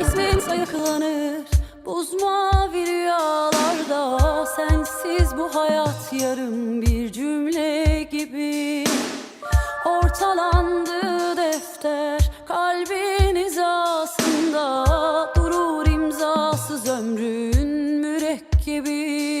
İsmin sayıklanır buz mavi rüyalarda. Sensiz bu hayat yarım gibi.